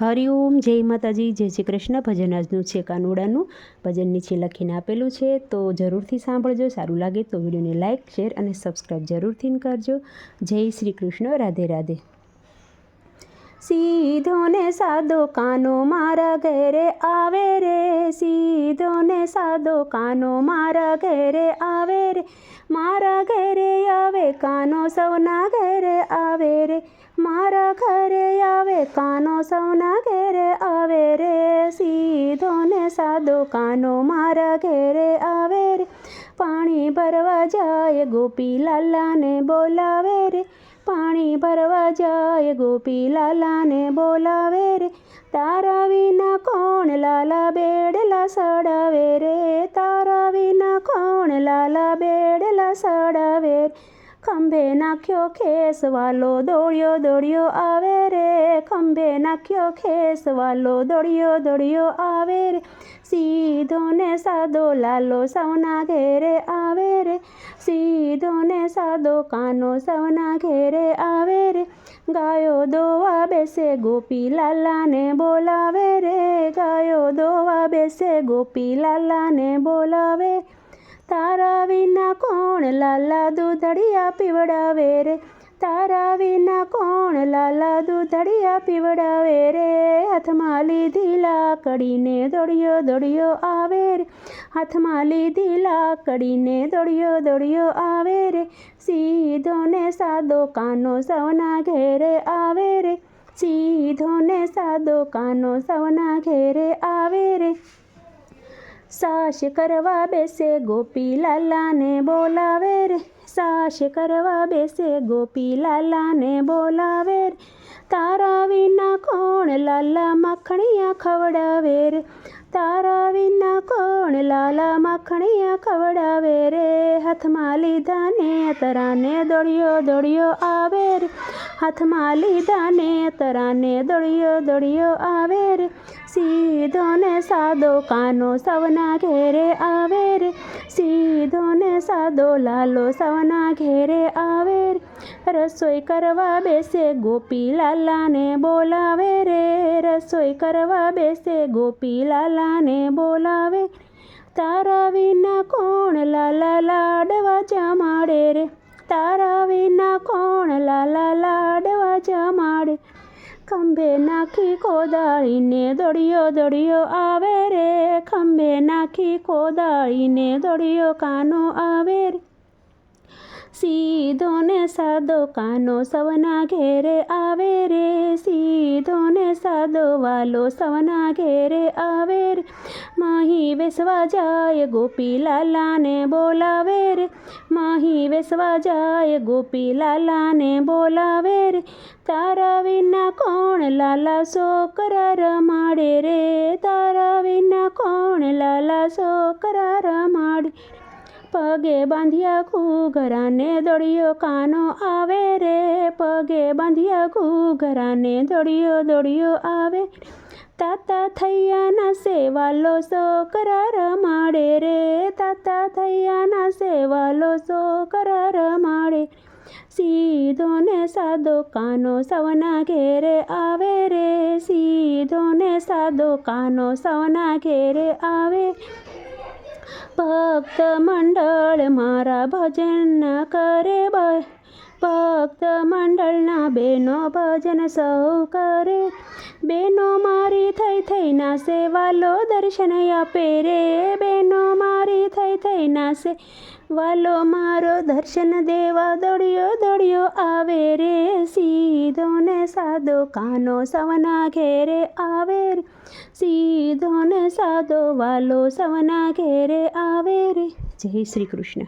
હરિઓમ જય માતાજી, જય શ્રી કૃષ્ણ. ભજન આજનું છે કાનુડાનું. ભજન નીચે લખીને આપેલું છે, તો જરૂરથી સાંભળજો. સારું લાગે તો વિડીયોને લાઇક શેર અને સબસ્ક્રાઈબ જરૂરથી કરજો. જય શ્રી કૃષ્ણ. રાધે રાધે. સીધો ને સાદો કાનો મારા ઘરે આવે રે. સીધો ને સાદો કાનો મારા ઘરે આવે રે. મારા ઘરે આવે, કાનો સૌના ઘરે આવે રે. મારા ઘરે આવે, કાનો સૌના ઘેરે આવે રે. સીધો ને સાદો કાનો મારા ઘેરે આવે રે. પાણી ભરવા જાય ગોપી લાલાને બોલાવે રે. પાણી ભરવા જાય ગોપી લાલાને બોલાવે રે. તારા વિના કોણ લાલા બેડલા સડાવે રે? તારા વિના કોણ લાલા બેડલા સડાવે રે? ખંભે નાખ્યો ખેસ વાલો દોડ્યો દોડ્યો આવે રે. ખંભે નાખ્યો ખેસ વાલો દોડ્યો દોડ્યો આવે રે. સીધો ને સાદો લાલો સૌના ઘેરે આવે રે. સીધો ને સાદો કાનો સૌના ઘેરે આવે રે. ગાયો દોવા બેસે, ગોપી લાલાને બોલાવે રે. ગાયો દોવા બેસે, ગોપી લાલાને બોલાવે. તારા વિના કોણ લાલા દૂધડિયા પીવડાવે રે? તારા વિના કોણ લાલા દૂધડિયા પીવડાવે રે? હાથમાં લીધી લાકડીને દોડ્યો દોડ્યો આવે રે. હાથમાં લીધી લાકડીને દોડ્યો દોડ્યો આવે રે. સીધો ને સાદો કાનો સૌના ઘેરે આવે રે. સીધો ને સાદો કાનો સૌના ઘેરે આવે સાશ કરવા બેસે ગોપી લાલાને બોલાવે રે. સાશ કરવા બેસે ગોપી લાલાને બોલાવે રે. તારા વિના કોણ લાલા માખણિયા ખવડાવે રે? તારા વિના કોણ લાલા માખણિયા ખવડાવે રે? હાથમાં લીધા ને તરાને દોડ્યો દોડ્યો આવે રે. હાથમાં લીધા ને તરાને દોડ્યો દોડ્યો આવે રે. સીધો ને સાદો કાનો સવના ઘેરે આવે રે. સીધો ને સાદો લાલો સવના ઘેરે આવે રે. રસોઈ કરવા બેસે ગોપી લાલાને બોલાવે રે. રસોઈ કરવા બેસે ગોપી લાલાને બોલાવે તારા વિના કોણ લાલા લાડવા જમાડે રે? તારા વિના કોણ લાલા લાડવા જમાડે? ખંભે નાખી કોદાળીને દોડ્યો દોડ્યો આવે રે. ખંભે નાખી કોદાળીને દોડ્યો કાનો આવે રે. સીધો ને સાદો કાનો સવના ઘેરે આવે રે. સીધો ને સાદો વાલો સવના ઘેરે આવે રે. માહી વેસવા જાય ગોપી લાલાને બોલાવે રે. માહી વેસવા જાય ગોપી લાલાને બોલાવે રે. તારા વિના કોણ લાલા છોકરા રમાડે રે? તારા વિના કોણ લાલા છોકરા રમાડે? પગે બાંધ્યા ઘરાને દોડ્યો કાનો આવે રે. પગે બાંધ્યા ઘરાને દોડ્યો દોડ્યો આવે તાતા થૈયાના સેવાલો છોકરા રમાડે રે. તાતા થૈયાના સેવાલો છોકરા રમાડે સીધો ને સાદો કાનો સવના ઘેરે આવે રે. સીધો ને સાદો કાનો સવના ઘેરે આવે ભક્ત મંડળ મારા ભજન કરે ભક્ત મંડળના બેનો ભજન સૌ કરે. બેનો મારી થઈ થઈ નાસે વાલો દર્શન આપે રે. બેનો મારી થઈ થઈ સે વાલો મારો દર્શન દેવા દોડ્યો દોડ્યો આવે રે. સીધો ને સાદો કાનો સવના ઘેરે આવે રે. સીધો ને સાદો વાલો સવના ઘેરે આવે રે. જય શ્રી કૃષ્ણ.